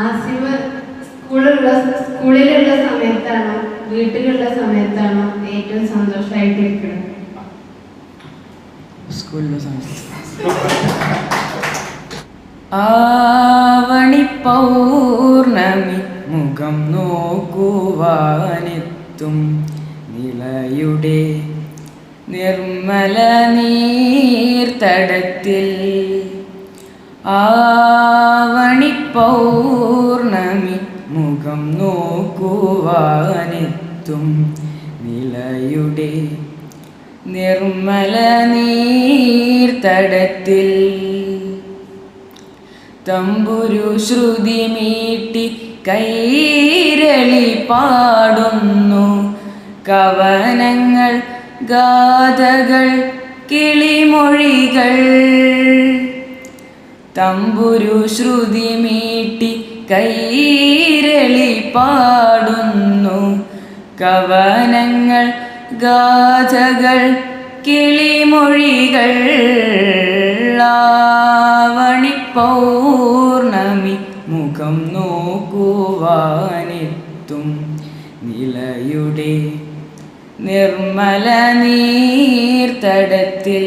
ആസിഫ് സ്കൂളിലുള്ള സ്കൂളിലുള്ള സമയത്താണോ വീട്ടിലുള്ള സമയത്താണോ ഏറ്റവും സന്തോഷമായിട്ടിരിക്കുന്നത് സ്കൂളിലെ സമയത്ത്. ആവണി മുഖം നോക്കുവാനെത്തും നിളയുടെ നിർമ്മല നീർത്തടത്തിൽ. ആവണി പൗർണമി മുഖം നോക്കുവാനെത്തും നിലയുടെ നിർമ്മല നീർത്തടത്തിൽ. തമ്പുരു ശ്രുതി മീട്ടി കൈരളി പാടുന്നു. കവനങ്ങൾ ഗാഥകൾ കിളിമൊഴികൾ. തമ്പുരു ശ്രുതി മീട്ടി കൈരളി പാടുന്നു. കവനങ്ങൾ ഗാഥകൾ കിളിമൊഴികൾ ആവണി പൗർണമി മുഖം നോക്കുവാനെത്തും. നിലയുടെ നിർമ്മല നീർത്തടത്തിൽ